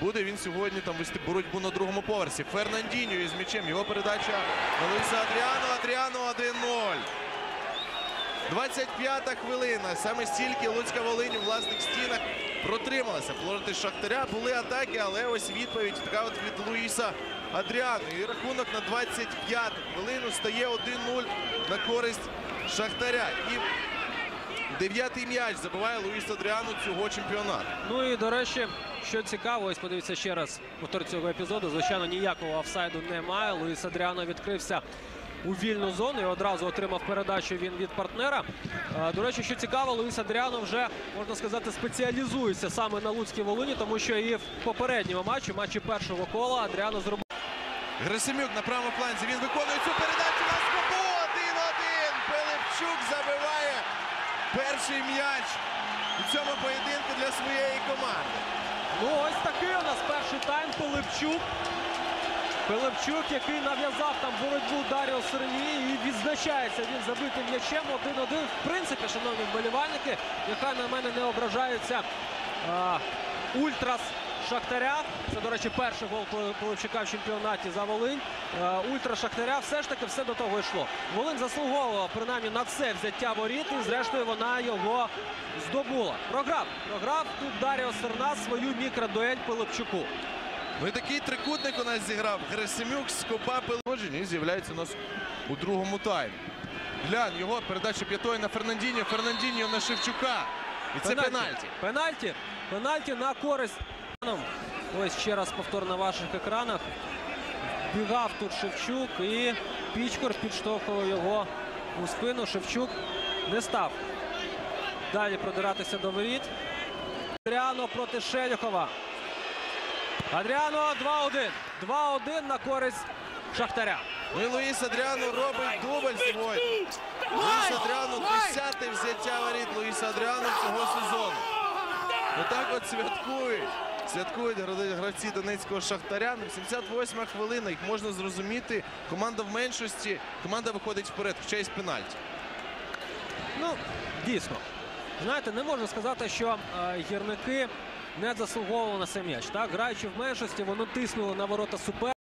буде він сьогодні там вести боротьбу на другому поверсі. Фернандіньо із м'ячем. Його передача на Луїса Адріано. Адріано 1-0. 25-та хвилина. Саме стільки Луцька Волинь у власних стінах протрималася. Проти Шахтаря були атаки, але ось відповідь така от від Луїса Адріану. І рахунок на 25-ту хвилину стає 1-0 на користь Шахтаря. І дев'ятий м'яч забиває Луїс Адріану цього чемпіонату. Ну і до речі, що цікаво, ось подивіться ще раз повтор цього епізоду. Звичайно, ніякого офсайду немає. Луїс Адріано відкрився у вільну зону і одразу отримав передачу він від партнера. Е, До речі, що цікаво, Луїс Адріано вже можна сказати спеціалізується саме на Луцькій Волині, тому що і в попередньому матчі, матчі першого кола, Адріано зробив. Грисимюк на правому фланзі. Він виконує цю передачу на скобу. 1-1. Пилипчук забиває перший м'яч у цьому поєдинку для своєї команди. Ну, ось такий у нас перший тайм Пилипчук. Пилипчук, який нав'язав там боротьбу Даріо Сергій і відзначається він забитим м'ячем 1-1. В принципі, шановні вболівальники, нехай на мене не ображаються а, Ультрас Шахтаря. Це, до речі, перший гол Пили- Пилипчука в чемпіонаті за Волинь. Ультра Шахтаря все ж таки все до того йшло. Волинь заслуговувала принаймні на це взяття воріт, і зрештою вона його здобула. Програв. Програв тут Даріо Серна свою мікродуель Пилипчуку. Ну і такий трикутник у нас зіграв. Грисимюк, Скоба, Пилоджень. І з'являється у нас у другому таймі. Глянь, його передача п'ятої на Фернандіньо. Фернандіньо на Шевчука. І це пенальті. Пенальті. Пенальті на користь. Ось ще раз повтор на ваших екранах. Бігав тут Шевчук і Пічкор підштовхував його у спину. Шевчук не став далі продиратися до воріт. Адріано проти Шелюхова. Адріано 2-1. 2-1 на користь Шахтаря. Ну і Луїс Адріану робить дубль сьогодні. Луїс Адріану 10-те взяття воріт Луїса Адріану цього сезону. Отак от святкують. Святкують гравці Донецького Шахтаря. На 78-ма хвилина. Їх можна зрозуміти. Команда в меншості. Команда виходить вперед, й з пенальті. Ну, дійсно. Знаєте, не можна сказати, що е, гірники не заслуговували на цей м'яч. Граючи в меншості, вони тиснули на ворота супер.